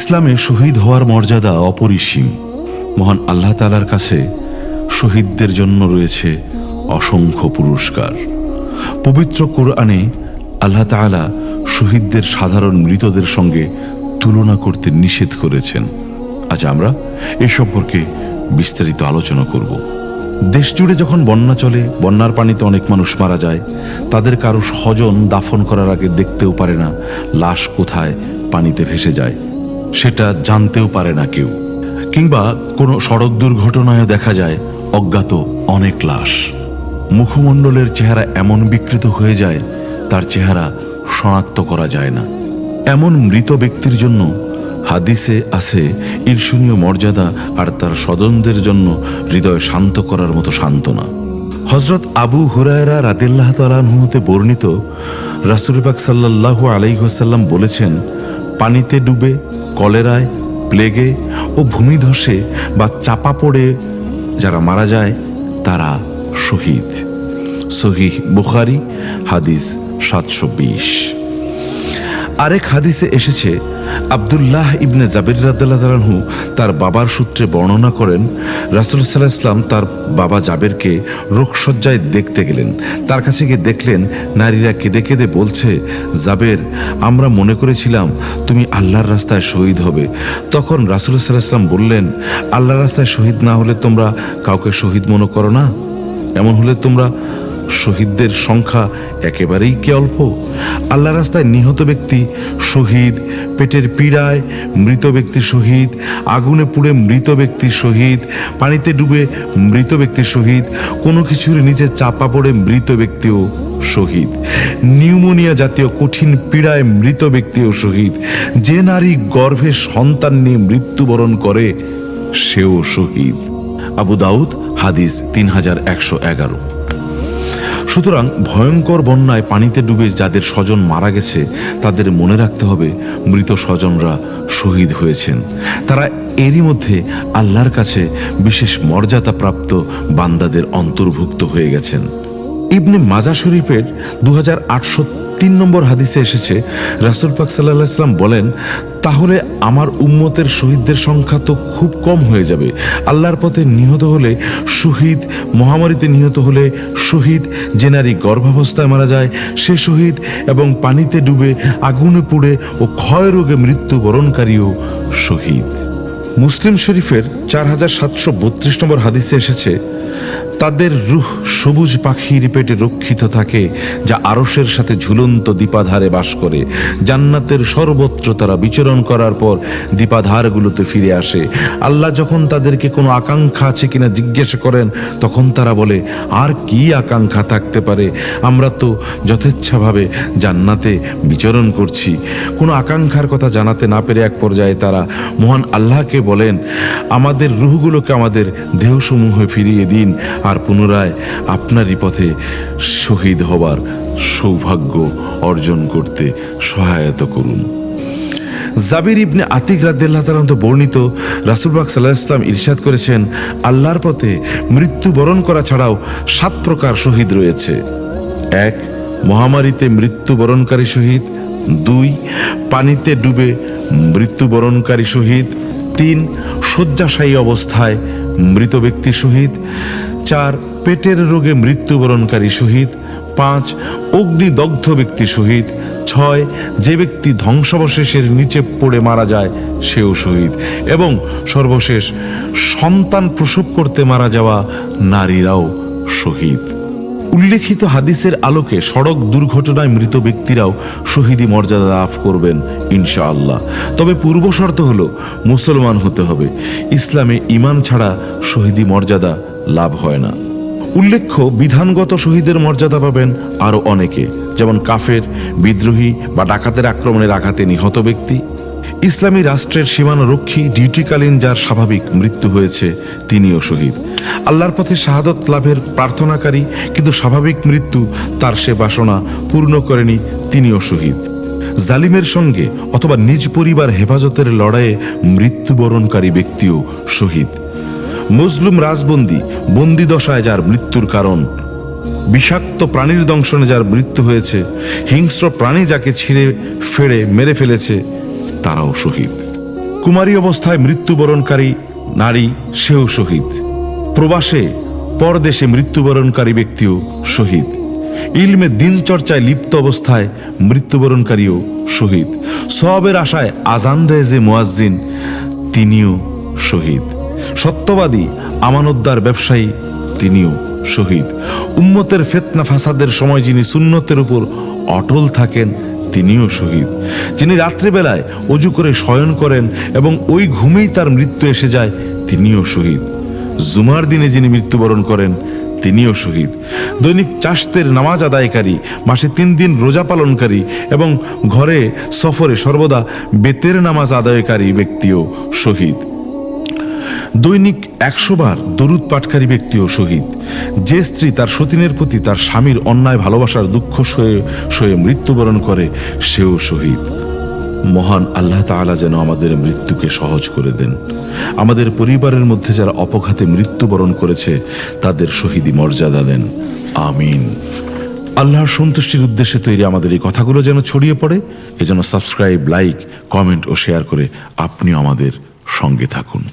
ইসলামে শহীদ হওয়ার মর্যাদা অপরিসীম। মহান আল্লাহ তালার কাছে শহীদদের জন্য রয়েছে অসংখ্য পুরস্কার। পবিত্র কোরআনে আল্লাহ তাআলা শহীদদের সাধারণ মৃতদের সঙ্গে তুলনা করতে নিষেধ করেছেন। আজ আমরা এ সম্পর্কে বিস্তারিত আলোচনা করব। দেশ জুড়ে যখন বন্যা চলে, বন্যার পানিতে অনেক মানুষ মারা যায়, তাদের কারও স্বজন দাফন করার আগে দেখতেও পারে না লাশ কোথায় পানিতে ভেসে যায়। সেটা জানতেও পারে না কেউ। কিংবা কোনো সড়ক দুর্ঘটনায় দেখা যায় অজ্ঞাত অনেক লাশ। মুখমণ্ডলের চেহারা এমন বিকৃত হয়ে যায়, তার চেহারা শনাক্ত করা যায় না। এমন মৃত ব্যক্তির জন্য হাদিসে আছে, ঈর্ষণীয় মর্যাদা আর তার স্বজনদের জন্য হৃদয় শান্ত করার মতো সান্ত্বনা। হজরত আবু হুরায়রা রাদিল্লাহ তালাহতে বর্ণিত রাসুলবাক সাল্লাহু আলাইসাল্লাম বলেছেন, পানিতে ডুবে কলেরায়, প্লেগে ও ভূমিধসে বা চাপা পড়ে যারা মারা যায়, তারা শহীদ। সহিহ বুখারি, হাদিস সাতশো বিশ। আরেক হাদিসে এসেছে, আবদুল্লাহ ইবনে জাবির রাহু তার বাবার সূত্রে বর্ণনা করেন, রাসুল সাল্লাহ ইসলাম তার বাবা জাবেরকে রোগসজ্জায় দেখতে গেলেন। তার কাছে গিয়ে দেখলেন, নারীরা কেঁদে কেঁদে বলছে, জাবের, আমরা মনে করেছিলাম তুমি আল্লাহর রাস্তায় শহীদ হবে। তখন রাসুল সাল্লাহ ইসলাম বললেন, আল্লাহর রাস্তায় শহীদ না হলে তোমরা কাউকে শহীদ মনে করো না? এমন হলে তোমরা শহীদদের সংখ্যা একেবারেই কি অল্প? আল্লাহ রাস্তায় নিহত ব্যক্তি শহীদ, পেটের পীড়ায় মৃত ব্যক্তি শহীদ, আগুনে পুড়ে মৃত ব্যক্তি শহীদ, পানিতে ডুবে মৃত ব্যক্তি শহীদ, কোনো কিছুর নিচে চাপা পড়ে মৃত ব্যক্তিও শহীদ, নিউমোনিয়া জাতীয় কঠিন পীড়ায় মৃত ব্যক্তিও শহীদ, যে নারী গর্ভে সন্তান নিয়ে মৃত্যুবরণ করে, সেও শহীদ। আবু দাউদ, হাদিস তিন হাজার একশো এগারো। সুতরাং ভয়ঙ্কর বন্যায় পানিতে ডুবে যাদের স্বজন মারা গেছে, তাদের মনে রাখতে হবে মৃত স্বজনরা শহীদ হয়েছেন। তারা এরই মধ্যে আল্লাহর কাছে বিশেষ মর্যাদা প্রাপ্ত বান্দাদের অন্তর্ভুক্ত হয়ে গেছেন। ইবনে মাজা শরীফের দু তিন নম্বর হাদিসে এসেছে, রাসুল পাক সাল্লাহ ইসলাম বলেন তাহলে আমার উম্মতের শহীদদের সংখ্যা তো খুব কম হয়ে যাবে। আল্লাহর পথে নিহত হলে শহীদ, মহামারীতে নিহত হলে শহীদ, যে নারী গর্ভাবস্থায় মারা যায় সে শহীদ এবং পানিতে ডুবে আগুনে পুড়ে ও ক্ষয় রোগে মৃত্যুবরণকারীও শহীদ। মুসলিম শরীফের চার হাজার সাতশো বত্রিশ নম্বর হাদিসে এসেছে তাদের রুহ সবুজ পাখির পেটে রক্ষিত থাকে, যা আরসের সাথে ঝুলন্ত দীপাধারে বাস করে। জান্নাতের সর্বত্র তারা বিচরণ করার পর দীপাধারগুলোতে ফিরে আসে। আল্লাহ যখন তাদেরকে কোনো আকাঙ্ক্ষা আছে কিনা জিজ্ঞাসা করেন, তখন তারা বলে, আর কি আকাঙ্ক্ষা থাকতে পারে? আমরা তো যথেচ্ছাভাবে জান্নাতে বিচরণ করছি। কোনো আকাঙ্ক্ষার কথা জানাতে না পেরে এক পর্যায়ে তারা মহান আল্লাহকে বলেন, আমাদের রুহগুলোকে আমাদের দেহসমূহে ফিরিয়ে দিন আর পুনরায় আপনারই পথে শহীদ হবার সৌভাগ্য অর্জন করতে সহায়তা করুন। জাবির ইবনে আতিক রাদ্দাল্লাহ তালান্ত বর্ণিত রাসুলবাগ সাল্লাহ ইসলাম ইরশাদ করেছেন, আল্লাহর পথে মৃত্যুবরণ করা ছাড়াও সাত প্রকার শহীদ রয়েছে। এক, মহামারীতে মৃত্যুবরণকারী শহীদ। দুই, পানিতে ডুবে মৃত্যুবরণকারী শহীদ। তিন, শয্যাশায়ী অবস্থায় মৃত ব্যক্তি সহিত, চার পেটের রোগে মৃত্যুবরণকারী শহীদ পাঁচ অগ্নিদগ্ধ ব্যক্তি সহিত, ছয় যে ব্যক্তি ধ্বংসাবশেষের নিচে পড়ে মারা যায় সেও শহীদ এবং সর্বশেষ সন্তান প্রসব করতে মারা যাওয়া নারীরাও শহীদ উল্লেখিত হাদিসের আলোকে সড়ক দুর্ঘটনায় মৃত ব্যক্তিরাও শহীদি মর্যাদা লাভ করবেন, ইনশাআল্লাহ। তবে পূর্ব শর্ত হল, মুসলমান হতে হবে। ইসলামে ইমান ছাড়া শহীদি মর্যাদা লাভ হয় না। উল্লেখ্য, বিধানগত শহীদের মর্যাদা পাবেন আরও অনেকে, যেমন কাফের, বিদ্রোহী বা ডাকাতের আক্রমণের আঘাতে নিহত ব্যক্তি। ইসলামী রাষ্ট্রের সীমানা রক্ষী ডিউটিকালীন যার স্বাভাবিক মৃত্যু হয়েছে, তিনিও শহীদ। আল্লাহর পথে শাহাদত লাভের প্রার্থনাকারী, কিন্তু স্বাভাবিক মৃত্যু তার সে বাসনা পূর্ণ করেনি, তিনিও শহীদ। জালিমের সঙ্গে অথবা নিজ পরিবার হেফাজতের লড়াইয়ে মৃত্যুবরণকারী ব্যক্তিও শহীদ। মজলুম রাজবন্দি বন্দি দশায় যার মৃত্যুর কারণ, বিষাক্ত প্রাণীর দংশনে যার মৃত্যু হয়েছে, হিংস্র প্রাণী যাকে ছিঁড়ে, ফেড়ে, মেরে ফেলেছে তারাও শহীদ। কুমারী অবস্থায় মৃত্যুবরণকারী নারী সেও শহীদ। প্রবাসে পরদেশে মৃত্যুবরণকারী ব্যক্তিও শহীদ। ইলমে দিনচর্চায় লিপ্ত অবস্থায় মৃত্যুবরণকারীও শহীদ। সবের আশায় আজান দেয় যে মুয়াজ্জিন, তিনিও শহীদ। সত্যবাদী, আমানতদার ব্যবসায়ী, তিনিও শহীদ। উম্মতের ফেতনা ফাসাদের সময় যিনি সুন্নতের উপর অটল থাকেন তিনিও শহীদ, যিনি রাত্রিবেলায় অজু করে শয়ন করেন এবং ওই ঘুমেই তার মৃত্যু এসে যায়, তিনিও শহীদ। জুমার দিনে যিনি মৃত্যুবরণ করেন, তিনিও শহীদ। দৈনিক চাষতের নামাজ আদায়কারী, মাসে তিন দিন রোজা পালনকারী এবং ঘরে সফরে সর্বদা বেতের নামাজ আদায়কারী ব্যক্তিও শহীদ। দৈনিক একশো বার দরুদ পাঠকারী ব্যক্তিও শহীদ। যে স্ত্রী তার সতীনের প্রতি তার স্বামীর অন্যায় ভালোবাসার দুঃখ সয়ে সয়ে মৃত্যুবরণ করে, সেও শহীদ। মহান আল্লাহ তাআলা যেন আমাদের মৃত্যুকে সহজ করে দেন। আমাদের পরিবারের মধ্যে যারা অপঘাতে মৃত্যুবরণ করেছে, তাদের শহীদি মর্যাদা দেন। আমিন। আল্লাহর সন্তুষ্টির উদ্দেশ্যে তৈরি আমাদের এই কথাগুলো যেন ছড়িয়ে পড়ে, এজন্য সাবস্ক্রাইব, লাইক, কমেন্ট ও শেয়ার করে আপনিও আমাদের সঙ্গে থাকুন।